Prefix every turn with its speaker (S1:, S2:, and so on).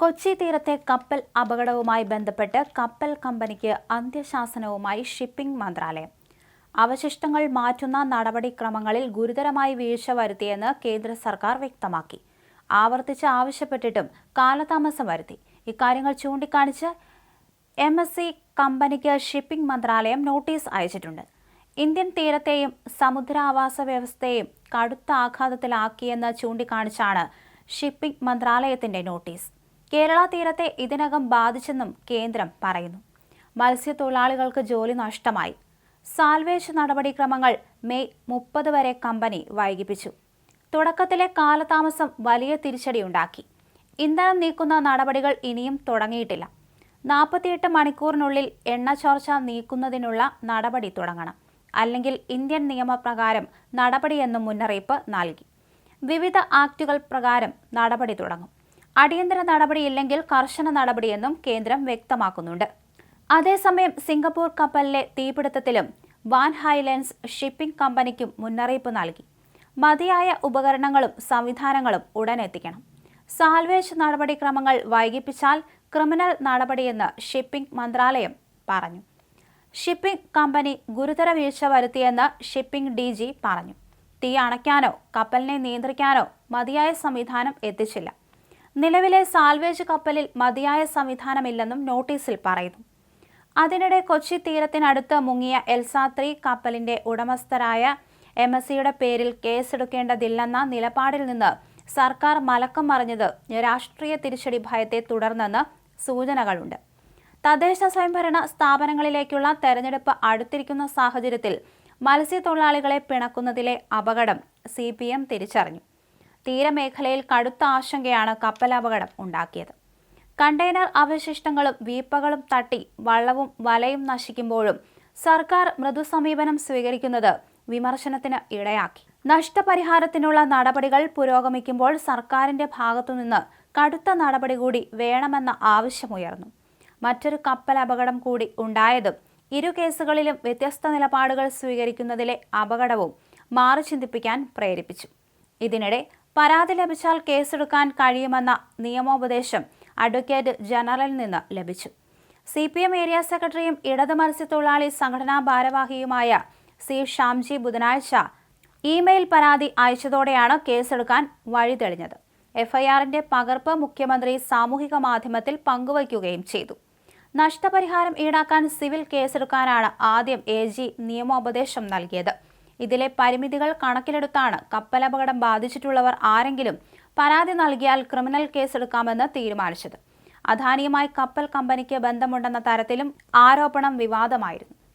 S1: കൊച്ചി തീരത്തെ കപ്പൽ അപകടവുമായി ബന്ധപ്പെട്ട് കപ്പൽ കമ്പനിക്ക് അന്ത്യശാസനവുമായി ഷിപ്പിംഗ് മന്ത്രാലയം അവശിഷ്ടങ്ങൾ മാറ്റുന്ന നടപടിക്രമങ്ങളിൽ ഗുരുതരമായി വീഴ്ച വരുത്തിയെന്ന് കേന്ദ്ര സർക്കാർ വ്യക്തമാക്കി ആവർത്തിച്ച് ആവശ്യപ്പെട്ടിട്ടും കാലതാമസം വരുത്തി ഇക്കാര്യങ്ങൾ ചൂണ്ടിക്കാണിച്ച് എം എസ് സി കമ്പനിക്ക് ഷിപ്പിംഗ് മന്ത്രാലയം നോട്ടീസ് അയച്ചിട്ടുണ്ട് ഇന്ത്യൻ തീരത്തെയും സമുദ്രാവാസ വ്യവസ്ഥയെയും കടുത്ത ആഘാതത്തിലാക്കിയെന്ന് ചൂണ്ടിക്കാണിച്ചാണ് ഷിപ്പിംഗ് മന്ത്രാലയത്തിന്റെ നോട്ടീസ് കേരള തീരത്തെ ഇതിനകം ബാധിച്ചെന്നും കേന്ദ്രം പറയുന്നു മത്സ്യത്തൊഴിലാളികൾക്ക് ജോലി നഷ്ടമായി സാൽവേജ് നടപടിക്രമങ്ങൾ മെയ് മുപ്പത് വരെ കമ്പനി വൈകിപ്പിച്ചു തുടക്കത്തിലെ കാലതാമസം വലിയ തിരിച്ചടിയുണ്ടാക്കി ഇന്ധനം നീക്കുന്ന നടപടികൾ ഇനിയും തുടങ്ങിയിട്ടില്ല നാൽപ്പത്തിയെട്ട് മണിക്കൂറിനുള്ളിൽ എണ്ണ ചോർച്ച നീക്കുന്നതിനുള്ള നടപടി തുടങ്ങണം അല്ലെങ്കിൽ ഇന്ത്യൻ നിയമപ്രകാരം നടപടിയെന്നും മുന്നറിയിപ്പ് നൽകി വിവിധ ആക്ടുകൾ പ്രകാരം നടപടി തുടങ്ങും അടിയന്തര നടപടിയില്ലെങ്കിൽ കർശന നടപടിയെന്നും കേന്ദ്രം വ്യക്തമാക്കുന്നുണ്ട് അതേസമയം സിംഗപ്പൂർ കപ്പലിലെ തീപിടുത്തത്തിലും വാൻ ഹൈലൻസ് ഷിപ്പിംഗ് കമ്പനിക്കും മുന്നറിയിപ്പ് നൽകി മതിയായ ഉപകരണങ്ങളും സംവിധാനങ്ങളും ഉടൻ എത്തിക്കണം സാൽവേജ് നടപടിക്രമങ്ങൾ വൈകിപ്പിച്ചാൽ ക്രിമിനൽ നടപടിയെന്ന് ഷിപ്പിംഗ് മന്ത്രാലയം പറഞ്ഞു ഷിപ്പിംഗ് കമ്പനി ഗുരുതര വീഴ്ച വരുത്തിയെന്ന് ഷിപ്പിംഗ് ഡി പറഞ്ഞു തീ അണയ്ക്കാനോ കപ്പലിനെ നിയന്ത്രിക്കാനോ മതിയായ സംവിധാനം എത്തിച്ചില്ല നിലവിലെ സാൽവേജ് കപ്പലിൽ മതിയായ സംവിധാനമില്ലെന്നും നോട്ടീസിൽ പറയുന്നു അതിനിടെ കൊച്ചി തീരത്തിനടുത്ത് മുങ്ങിയ എൽസാത്രി കപ്പലിന്റെ ഉടമസ്ഥരായ എം എസ് സിയുടെ പേരിൽ കേസെടുക്കേണ്ടതില്ലെന്ന നിലപാടിൽ നിന്ന് സർക്കാർ മലക്കം മറിഞ്ഞത് രാഷ്ട്രീയ തിരിച്ചടി ഭയത്തെ തുടർന്നെന്ന് സൂചനകളുണ്ട് തദ്ദേശ സ്വയംഭരണ സ്ഥാപനങ്ങളിലേക്കുള്ള തെരഞ്ഞെടുപ്പ് അടുത്തിരിക്കുന്ന സാഹചര്യത്തിൽ മത്സ്യത്തൊഴിലാളികളെ പിണക്കുന്നതിലെ അപകടം സി തിരിച്ചറിഞ്ഞു തീരമേഖലയിൽ കടുത്ത ആശങ്കയാണ് കപ്പലപകടം ഉണ്ടാക്കിയത് കണ്ടെയ്നർ അവശിഷ്ടങ്ങളും വീപ്പകളും തട്ടി വള്ളവും വലയും നശിക്കുമ്പോഴും സർക്കാർ മൃദുസമീപനം സ്വീകരിക്കുന്നത് വിമർശനത്തിന് ഇടയാക്കി നഷ്ടപരിഹാരത്തിനുള്ള നടപടികൾ പുരോഗമിക്കുമ്പോൾ സർക്കാരിന്റെ ഭാഗത്തുനിന്ന് കടുത്ത നടപടി കൂടി വേണമെന്ന ആവശ്യമുയർന്നു മറ്റൊരു കപ്പൽ അപകടം കൂടി ഉണ്ടായതും ഇരു കേസുകളിലും വ്യത്യസ്ത നിലപാടുകൾ സ്വീകരിക്കുന്നതിലെ അപകടവും മാറി ചിന്തിപ്പിക്കാൻ പ്രേരിപ്പിച്ചു ഇതിനിടെ പരാതി ലഭിച്ചാൽ കേസെടുക്കാൻ കഴിയുമെന്ന നിയമോപദേശം അഡ്വക്കേറ്റ് ജനറലിൽ നിന്ന് ലഭിച്ചു സി പി എം ഏരിയ സെക്രട്ടറിയും ഇടത് മത്സ്യത്തൊഴിലാളി സംഘടനാ ഭാരവാഹിയുമായ സി ഷാംജി ബുധനാഴ്ച ഇമെയിൽ പരാതി അയച്ചതോടെയാണ് കേസെടുക്കാൻ വഴി തെളിഞ്ഞത് എഫ്ഐആറിന്റെ പകർപ്പ് മുഖ്യമന്ത്രി സാമൂഹിക മാധ്യമത്തിൽ പങ്കുവയ്ക്കുകയും ചെയ്തു നഷ്ടപരിഹാരം ഈടാക്കാൻ സിവിൽ കേസെടുക്കാനാണ് ആദ്യം എ ജി നിയമോപദേശം നൽകിയത് ഇതിലെ പരിമിതികൾ കണക്കിലെടുത്താണ് കപ്പലപകടം ബാധിച്ചിട്ടുള്ളവർ ആരെങ്കിലും പരാതി നൽകിയാൽ ക്രിമിനൽ കേസെടുക്കാമെന്ന് തീരുമാനിച്ചത് അദാനിയുമായി കപ്പൽ കമ്പനിക്ക് ബന്ധമുണ്ടെന്ന തരത്തിലും ആരോപണം വിവാദമായിരുന്നു